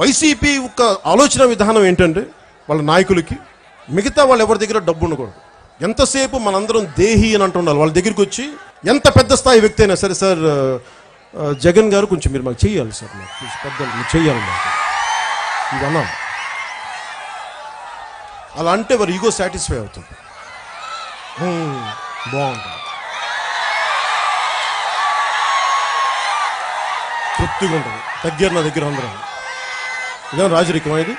YCP యొక్క ఆలోచన విధానం ఏంటంటే వాళ్ళ నాయకులకి మిగతా వాళ్ళు ఎవరి దగ్గర డబ్బు ఉండకూడదు. ఎంతసేపు మనందరం దేహి అని అంటుండాలి వాళ్ళ దగ్గరికి వచ్చి ఎంత పెద్ద స్థాయి వ్యక్తి అయినా సరే సార్ జగన్ గారు కొంచెం మీరు మాకు చెయ్యాలి సార్ మాకు ప్లీజ్ పెద్దలు మీరు చెయ్యాలి మాకు. ఇది అన్నాం. అలా అంటే వారి ఈగో సాటిస్ఫై అవుతుంది బాగుంటుంది. తృప్తిగా ఉంటుంది. తగ్గారు నా దగ్గర అందరం. ఇదే రాజరికమా ఇది?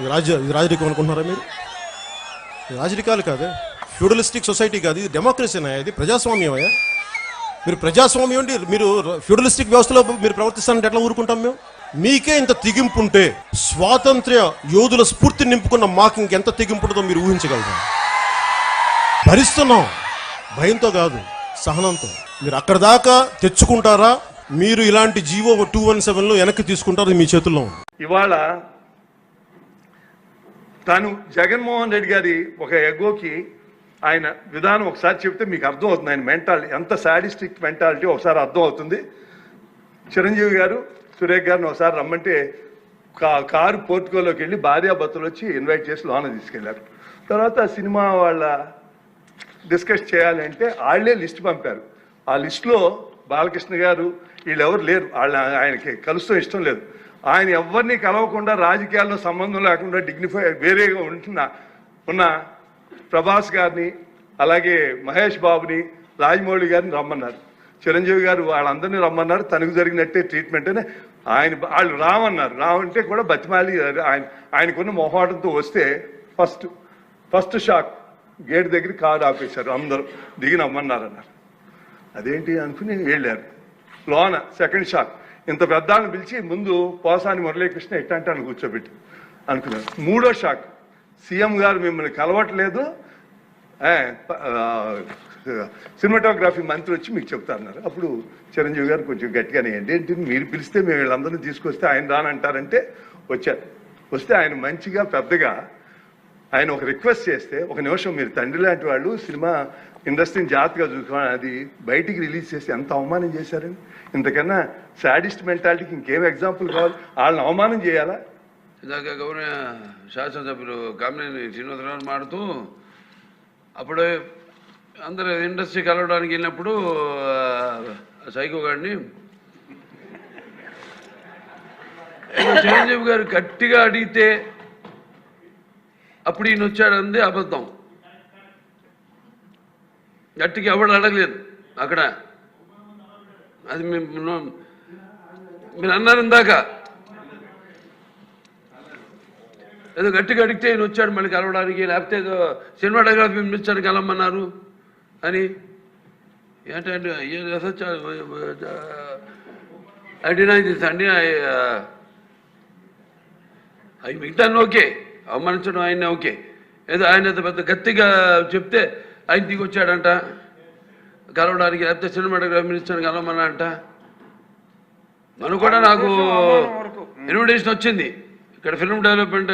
ఇది రాజ ఇది రాజరికం అనుకుంటున్నారా మీరు? రాజరికాలు కాదే. ఫ్యూడలిస్టిక్ సొసైటీ కాదు ఇది డెమోక్రసీనా ఇది? ప్రజాస్వామ్యమయ్యా మీరు ప్రజాస్వామ్యం అండి మీరు ఫ్యూడలిస్టిక్ వ్యవస్థలో మీరు ప్రవర్తిస్తానంటే ఎట్లా ఊరుకుంటాం మేము? మీకే ఇంత తెగింపు ఉంటే స్వాతంత్ర్య యోధుల స్ఫూర్తి నింపుకున్న మాకు ఇంకెంత తెగింపు ఉంటుందో మీరు ఊహించగలరా? భరిస్తున్నాం. భయంతో కాదు సహనంతో. మీరు అక్కడ దాకా తెచ్చుకుంటారా? మీరు ఇలాంటి జీవో టూ వన్ సెవెన్లో వెనక్కి తీసుకుంటారు మీ చేతుల్లో ఇవాళ తాను జగన్మోహన్ రెడ్డి గారి ఒక ఎగోకి ఆయన విధానం ఒకసారి చెప్తే మీకు అర్థం అవుతుంది ఆయన మెంటాలిటీ ఎంత సాడిస్టిక్ మెంటాలిటీ ఒకసారి అర్థం అవుతుంది చిరంజీవి గారు సురేఖ్ గారిని ఒకసారి రమ్మంటే కా కారు పోర్టుకోలోకి వెళ్ళి భార్యాభర్తలు వచ్చి ఇన్వైట్ చేసి లోన తీసుకెళ్ళారు. తర్వాత సినిమా వాళ్ళ డిస్కస్ చేయాలంటే వాళ్ళే లిస్ట్ పంపారు. ఆ లిస్టులో బాలకృష్ణ గారు వీళ్ళెవరు లేరు. వాళ్ళ ఆయనకి కలుస్తూ ఇష్టం లేదు. ఆయన ఎవరిని కలవకుండా రాజకీయాల్లో సంబంధం లేకుండా డిగ్నిఫై వేరేగా ఉంటున్న ఉన్న ప్రభాస్ గారిని అలాగే మహేష్ బాబుని రాజమౌళి గారిని రమ్మన్నారు. చిరంజీవి గారు వాళ్ళందరినీ రమ్మన్నారు. తనకు జరిగినట్టే ట్రీట్మెంట్ అని ఆయన వాళ్ళు రామన్నారు. రావంటే కూడా బతిమాలి ఆయన ఆయనకున్న మొహాటంతో వస్తే ఫస్ట్ ఫస్ట్ షాక్ గేట్ దగ్గర కారు ఆపేశారు. అందరూ దిగి నమ్మన్నారు అన్నారు అదేంటి అనుకుని వెళ్ళారు. లోన సెకండ్ షాక్ ఇంత పెద్దాన్ని పిలిచి ముందు పోసాని మురళీకృష్ణ ఇట్టంటాను కూర్చోబెట్టి అనుకున్నాను. మూడో షాక్. సీఎం గారు మిమ్మల్ని కలవట్లేదు. సినిమాటోగ్రఫీ మంత్రి వచ్చి మీకు చెప్తారన్నారు అప్పుడు చిరంజీవి గారు కొంచెం గట్టిగానే ఏంటి మీరు పిలిస్తే మేము వీళ్ళందరినీ తీసుకొస్తే ఆయన రానంటారంటే వచ్చారు. వస్తే ఆయన మంచిగా పెద్దగా ఆయన ఒక రిక్వెస్ట్ చేస్తే ఒక నిమిషం మీరు తండ్రి లాంటి వాళ్ళు సినిమా ఇండస్ట్రీని జాగ్రత్తగా చూసుకోవాలి. అది బయటికి రిలీజ్ చేసి ఎంత అవమానం చేశారని ఇంతకన్నా సాడిస్ట్ మెంటాలిటీకి ఇంకేం ఎగ్జాంపుల్ కావాలి? వాళ్ళని అవమానం చేయాలా? ఇందాక గౌరవ శాసనసభ్యులు కామినేని శ్రీనివాసరావు మాడుతూ అప్పుడు అందరు ఇండస్ట్రీ కలవడానికి వెళ్ళినప్పుడు సైకో గారిని చిరంజీవి గారు గట్టిగా అడిగితే అప్పుడు ఈయన వచ్చాడంది అబద్ధం గట్టికి ఎవడు అడగలేదు అక్కడ అది మేము మీరు అన్నారు ఇందాక ఏదో గట్టిగా అడిగితే ఈయన వచ్చాడు మళ్ళీ కలవడానికి లేకపోతే ఏదో సినిమాటోగ్రఫీ మినిస్టర్ కలవమన్నారు అని ఏంటంటే ఐ డినై దిస్ అండి అవి మిగతా ఓకే అవమానించడం ఆయన ఓకే. ఏదో ఆయన పెద్ద గట్టిగా చెప్తే ఆయన దిగి వచ్చాడంట కలవడానికి లేకపోతే సినిమాటోగ్రఫీ మినిస్టర్ కలవమన్నారంట మనం కూడా నాకు ఇన్విటేషన్ వచ్చింది. ఇక్కడ ఫిల్మ్ డెవలప్మెంట్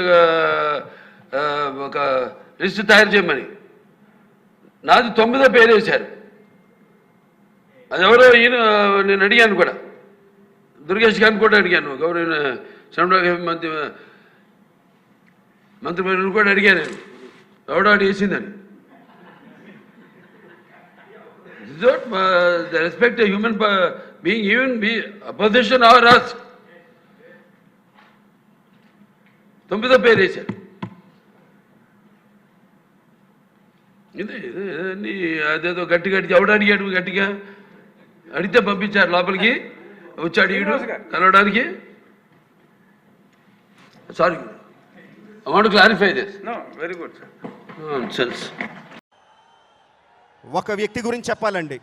ఒక లిస్ట్ తయారు చేయమని. నాది తొమ్మిదో పేరు వేశారు. అది ఎవరో ఈయన నేను అడిగాను కూడా. దుర్గేష్ గారిని కూడా అడిగాను. గౌరవ సినిమాటోగ్రఫీ మంత్రి మంత్రి పేరు కూడా అడిగాను నేను ఎవడో వేసిందని This is what uh, the respect a human uh, being, even be opposition or us. తొమ్మిదో పేరు వేశారు. ఇదే ఇదన్నీ అదేదో గట్టి గట్టి ఎవడు అడిగాడు గట్టిగా? అడిగితే పంపించారు లోపలికి. వచ్చాడు ఈడు కలవడానికి. Sorry No, very good, sir. ఒక వ్యక్తి గురించి చెప్పాలండి.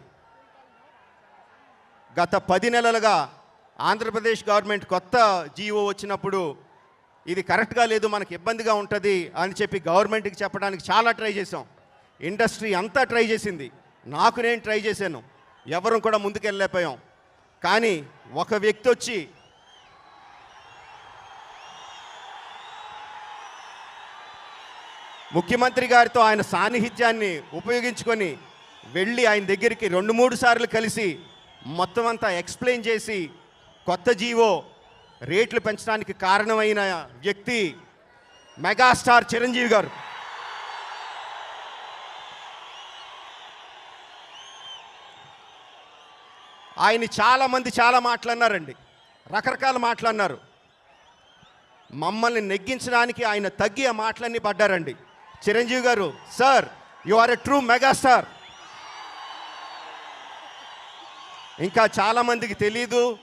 గత పది నెలలుగా ఆంధ్రప్రదేశ్ గవర్నమెంట్ కొత్త జీవో వచ్చినప్పుడు ఇది కరెక్ట్గా లేదు మనకి ఇబ్బందిగా ఉంటుంది అని చెప్పి గవర్నమెంట్కి చెప్పడానికి చాలా ట్రై చేసాం ఇండస్ట్రీ అంతా ట్రై చేసింది. నాకు నేను ట్రై చేశాను. ఎవరు కూడా ముందుకెళ్ళలేకపోయాం. కానీ ఒక వ్యక్తి వచ్చి ముఖ్యమంత్రి గారితో ఆయన సాన్నిహిత్యాన్ని ఉపయోగించుకొని వెళ్ళి ఆయన దగ్గరికి రెండు మూడు సార్లు కలిసి మొత్తం అంతా ఎక్స్ప్లెయిన్ చేసి కొత్త జీవో రేట్లు పెంచడానికి కారణమైన వ్యక్తి మెగాస్టార్ చిరంజీవి గారు. ఆయన చాలామంది చాలా మాట్లాడినారండి రకరకాల మాట్లాడినారు మమ్మల్ని నెగ్గించడానికి ఆయన తగ్గి ఆ మాటలన్నీ పడ్డారండి. Chiranjeevi garu sir you are a true megastar ఇంకా చాలామందికి తెలీదు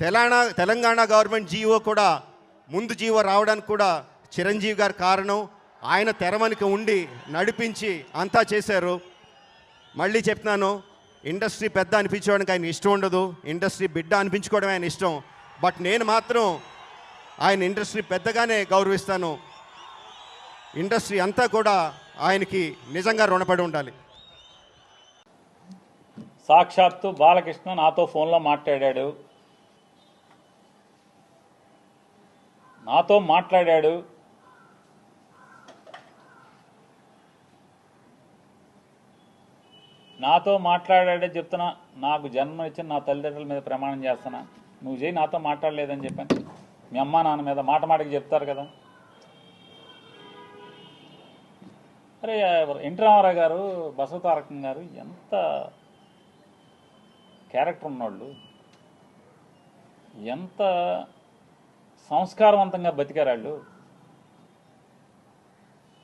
తెలంగాణ తెలంగాణ గవర్నమెంట్ జీవో కూడా ముందు జీవో రావడానికి కూడా చిరంజీవి గారు కారణం. ఆయన తెరమనికి ఉండి నడిపించి అంతా చేశారు. మళ్ళీ చెప్తున్నాను ఇండస్ట్రీ పెద్ద అనిపించుకోవడానికి ఆయన ఇష్టం ఉండదు. ఇండస్ట్రీ బిడ్డ అనిపించుకోవడం ఆయన ఇష్టం. బట్ నేను మాత్రం ఆయన ఇండస్ట్రీ పెద్దగానే గౌరవిస్తాను. ఇండస్ట్రీ అంతా కూడా ఆయనకి నిజంగా రుణపడి ఉండాలి. సాక్షాత్తు బాలకృష్ణ నాతో ఫోన్లో మాట్లాడాడు. నాతో మాట్లాడాడు. నాతో మాట్లాడాడే చెప్తున్నా నాకు జన్మ ఇచ్చిన నా తల్లిదండ్రుల మీద ప్రమాణం చేస్తున్నా. నువ్వు చేయి నాతో మాట్లాడలేదని చెప్పాను. మీ అమ్మా నాన్న మీద మాట మాటకి చెప్తారు కదా. అరే ఎన్టీ రామారావు గారు బసవతారకం గారు ఎంత క్యారెక్టర్ ఉన్నోళ్ళు. ఎంత సంస్కారవంతంగా బతికారు వాళ్ళు.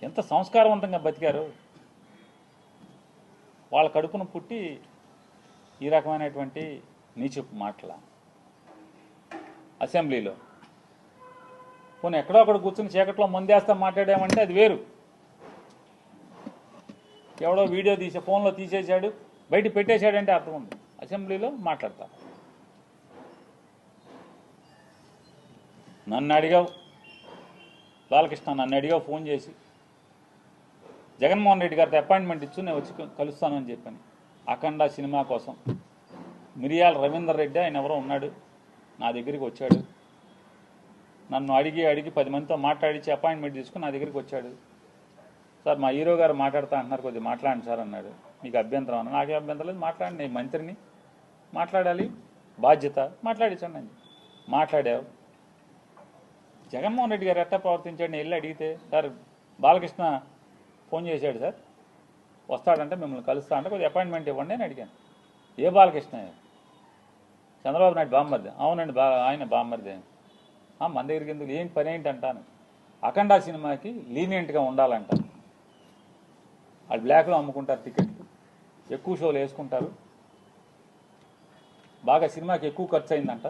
ఎంత సంస్కారవంతంగా బతికారు. వాళ్ళ కడుపును పుట్టి ఈ రకమైనటువంటి నీచపు మాటల అసెంబ్లీలో. పోనీ ఎక్కడో అక్కడ కూర్చుని చీకట్లో మందేస్తా మాట్లాడామంటే అది వేరు. ఎవడో వీడియో తీసే ఫోన్లో తీసేశాడు బయట పెట్టేశాడంటే అర్థం ఉంది. అసెంబ్లీలో మాట్లాడతా. నన్ను అడిగావు బాలకృష్ణ నన్ను అడిగావు ఫోన్ చేసి జగన్మోహన్ రెడ్డి గారితో అపాయింట్మెంట్ ఇచ్చు నేను వచ్చి కలుస్తానని చెప్పాను. అఖండ సినిమా కోసం. మిరియాల రవీందర్ రెడ్డి ఆయన ఎవరో ఉన్నాడు నా దగ్గరికి వచ్చాడు. నన్ను అడిగి అడిగి పది మందితో మాట్లాడించి అపాయింట్మెంట్ తీసుకుని నా దగ్గరికి వచ్చాడు. సార్ మా హీరో గారు మాట్లాడుతా అంటున్నారు కొద్దిగా మాట్లాడండి సార్ అన్నాడు. మీకు అభ్యంతరం అన్న నాకే అభ్యంతరం లేదు. మాట్లాడండి నేను మంత్రిని. మాట్లాడాలి బాధ్యత. మాట్లాడించండి అని మాట్లాడావు. జగన్మోహన్ రెడ్డి గారు ఎట్టా ప్రవర్తించాడు? నేను వెళ్ళి అడిగితే సార్ బాలకృష్ణ ఫోన్ చేశాడు సార్. వస్తాడంటే మిమ్మల్ని కలుస్తా అంటే కొద్దిగా అపాయింట్మెంట్ ఇవ్వండి అని అడిగాను. ఏ బాలకృష్ణ? చంద్రబాబు నాయుడు బామ్మర్ది. అవునండి బా ఆయన బామ్మర్ది. మన దగ్గరికి ఎందుకు? ఏంటి పని ఏంటి అంటాను అఖండ సినిమాకి లీనియంట్గా ఉండాలంటాను వాళ్ళు బ్లాక్లో అమ్ముకుంటారు టికెట్లు ఎక్కువ షోలు వేసుకుంటారు. బాగా సినిమాకి ఎక్కువ ఖర్చు అయిందంట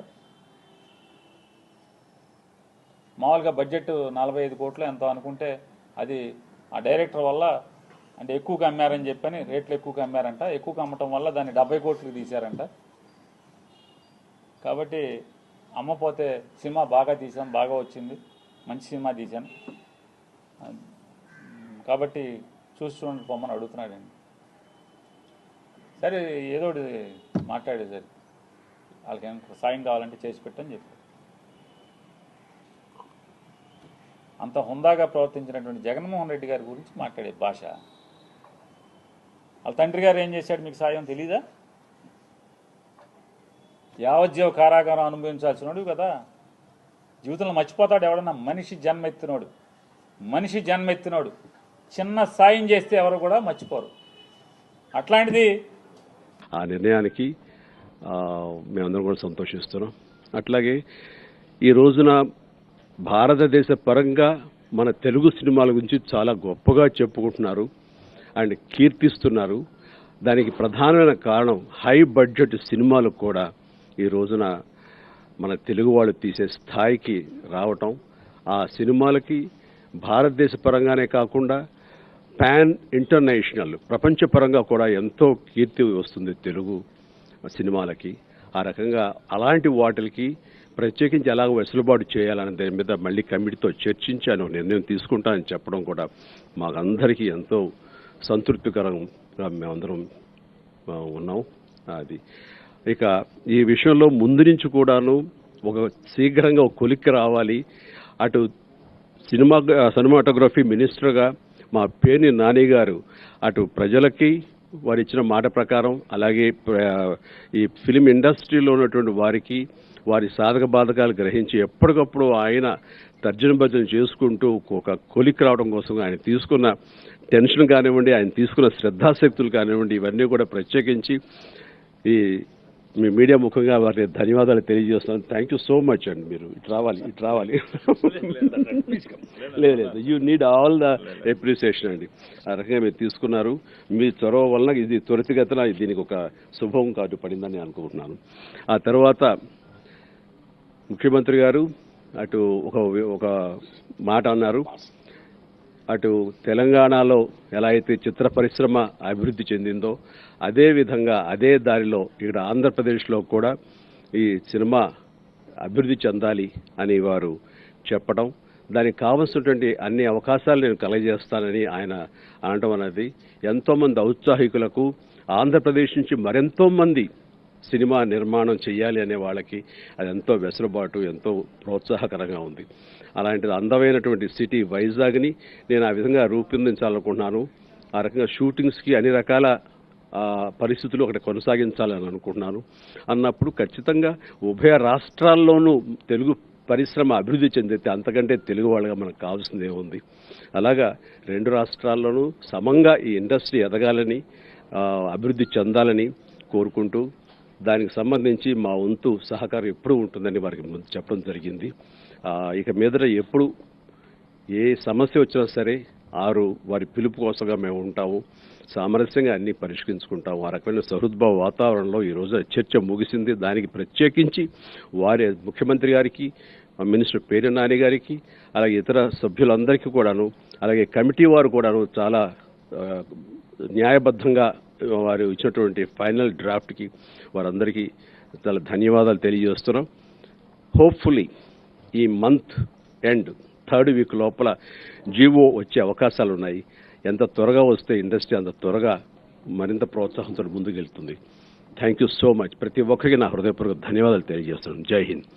మామూలుగా బడ్జెట్ నలభై ఐదు కోట్లు ఎంతో అనుకుంటే అది ఆ డైరెక్టర్ వల్ల అంటే ఎక్కువగా అమ్మారని చెప్పని రేట్లు ఎక్కువగా అమ్మారంట. ఎక్కువగా అమ్మటం వల్ల దాన్ని డెబ్బై కోట్లు తీశారంట. కాబట్టి అమ్మపోతే సినిమా బాగా తీసాం బాగా వచ్చింది. మంచి సినిమా తీశాను కాబట్టి చూసి చూడండి పొమ్మని అడుగుతున్నాడండి సరే ఏదో మాట్లాడే సరే. వాళ్ళకి ఏమైనా సాయం కావాలంటే చేసి పెట్టని చెప్పారు అంత హుందాగా ప్రవర్తించినటువంటి జగన్మోహన్ రెడ్డి గారి గురించి మాట్లాడే భాష. వాళ్ళ తండ్రి గారు ఏం చేశాడు మీకు సాయం తెలీదా? యావజ్జీవ కారాగారం అనుభవించాల్సినోడు కదా. జీవితంలో మర్చిపోతాడు ఎవడన్నా. మనిషి జన్మెత్తినోడు మనిషి జన్మెత్తినోడు చిన్న సాయం చేస్తే ఎవరు కూడా మర్చిపోరు. అట్లాంటిది ఆ నిర్ణయానికి మేమందరం కూడా సంతోషిస్తున్నాం. అట్లాగే ఈ రోజున భారతదేశ పరంగా మన తెలుగు సినిమాల గురించి చాలా గొప్పగా చెప్పుకుంటున్నారు అండ్ కీర్తిస్తున్నారు. దానికి ప్రధానమైన కారణం హై బడ్జెట్ సినిమాలు కూడా ఈ రోజున మన తెలుగు వాళ్ళు తీసే స్థాయికి రావటం. ఆ సినిమాలకి భారతదేశ పరంగానే కాకుండా పాన్ ఇంటర్నేషనల్ ప్రపంచపరంగా కూడా ఎంతో కీర్తి వస్తుంది తెలుగు సినిమాలకి. ఆ రకంగా అలాంటి వాటికి ప్రత్యేకించి ఎలాగ వెసులుబాటు చేయాలనే దాని మీద మళ్ళీ కమిటీతో చర్చించాను నిర్ణయం తీసుకుంటానని చెప్పడం కూడా మాకందరికీ ఎంతో సంతృప్తికరంగా మేమందరం ఉన్నాం. అది. ఇక ఈ విషయంలో ముందు నుంచి కూడాను ఒక శీఘ్రంగా ఒక కొలిక్కి రావాలి. అటు సినిమా సినిమాటోగ్రఫీ మినిస్టర్గా మా పేని నాని గారు అటు ప్రజలకి వారు ఇచ్చిన మాట ప్రకారం అలాగే ప్ర- ఈ ఫిలిం ఇండస్ట్రీలో ఉన్నటువంటి వారికి వారి సాధక బాధకాలు గ్రహించి ఎప్పటికప్పుడు ఆయన తర్జన భర్జన చేసుకుంటూ ఒక కొలిక్ రావడం కోసం ఆయన తీసుకున్న టెన్షన్ కానివ్వండి ఆయన తీసుకున్న శ్రద్ధాశక్తులు కానివ్వండి ఇవన్నీ కూడా ప్రత్యేకించి ఈ మీ మీడియా ముఖంగా వారికి ధన్యవాదాలు తెలియజేస్తున్నాను. థ్యాంక్ యూ సో మచ్ అండి మీరు. ఇటు రావాలి ఇటు రావాలి. లేదు లేదు. You need all the appreciation అండి. ఆ రకంగా మీరు తీసుకున్నారు. మీ చొరవ వలన ఇది త్వరితగతిన దీనికి ఒక శుభం కాదు పడిందని అనుకుంటున్నాను. ఆ తర్వాత ముఖ్యమంత్రి గారు అటు ఒక ఒక మాట అన్నారు. అటు తెలంగాణలో ఎలా అయితే చిత్ర పరిశ్రమ అభివృద్ధి చెందిందో అదే విధంగా అదే దారిలో ఇక్కడ ఆంధ్రప్రదేశ్లో కూడా ఈ సినిమా అభివృద్ధి చెందాలి అని వారు చెప్పడం దానికి కావలసినటువంటి అన్ని అవకాశాలు నేను కలగజేస్తానని ఆయన అనడం అనేది ఎంతోమంది ఔత్సాహికులకు ఆంధ్రప్రదేశ్ నుంచి మరెంతో మంది సినిమా నిర్మాణం చేయాలి అనే వాళ్ళకి అది ఎంతో వెసులుబాటు ఎంతో ప్రోత్సాహకరంగా ఉంది. అలాంటిది అందమైనటువంటి సిటీ వైజాగ్ని నేను ఆ విధంగా రూపొందించాలనుకుంటున్నాను. ఆ రకంగా షూటింగ్స్కి అన్ని రకాల పరిస్థితులు అక్కడ కొనసాగించాలని అనుకుంటున్నాను. అన్నప్పుడు ఖచ్చితంగా ఉభయ రాష్ట్రాల్లోనూ తెలుగు పరిశ్రమ అభివృద్ధి చెందితే అంతకంటే తెలుగు వాళ్ళగా మనకు కావాల్సిందే ఉంది. అలాగా రెండు రాష్ట్రాల్లోనూ సమంగా ఈ ఇండస్ట్రీ ఎదగాలని అభివృద్ధి చెందాలని కోరుకుంటూ దానికి సంబంధించి మా వంతు సహకారం ఎప్పుడూ ఉంటుందని వారికి ముందు చెప్పడం జరిగింది. ఇక మీదట ఎప్పుడు ఏ సమస్య వచ్చినా సరే ఆరు వారి పిలుపు కోసంగా మేము ఉంటాము. సామరస్యంగా అన్ని పరిష్కరించుకుంటాం. ఆ రకమైన సహృద్భావ వాతావరణంలో ఈ రోజు చర్చ ముగిసింది. దానికి ప్రత్యేకించి వారి ముఖ్యమంత్రి గారికి మినిస్టర్ పేరు నాని గారికి అలాగే ఇతర సభ్యులందరికీ కూడాను అలాగే కమిటీ వారు కూడాను చాలా న్యాయబద్ధంగా వారు ఇచ్చినటువంటి ఫైనల్ డ్రాఫ్ట్కి వారందరికీ చాలా ధన్యవాదాలు తెలియజేస్తున్నాం. హోప్ఫుల్లీ ఈ మంత్ ఎండ్ థర్డ్ వీక్ లోపల జీవో వచ్చే అవకాశాలు ఉన్నాయి ఎంత త్వరగా వస్తే ఇండస్ట్రీ అంత త్వరగా మరింత ప్రోత్సాహంతో ముందుకెళ్తుంది. థ్యాంక్ యూ సో మచ్ ప్రతి ఒక్కరికి నా హృదయపూర్వక ధన్యవాదాలు తెలియజేస్తున్నాను. జై హింద్.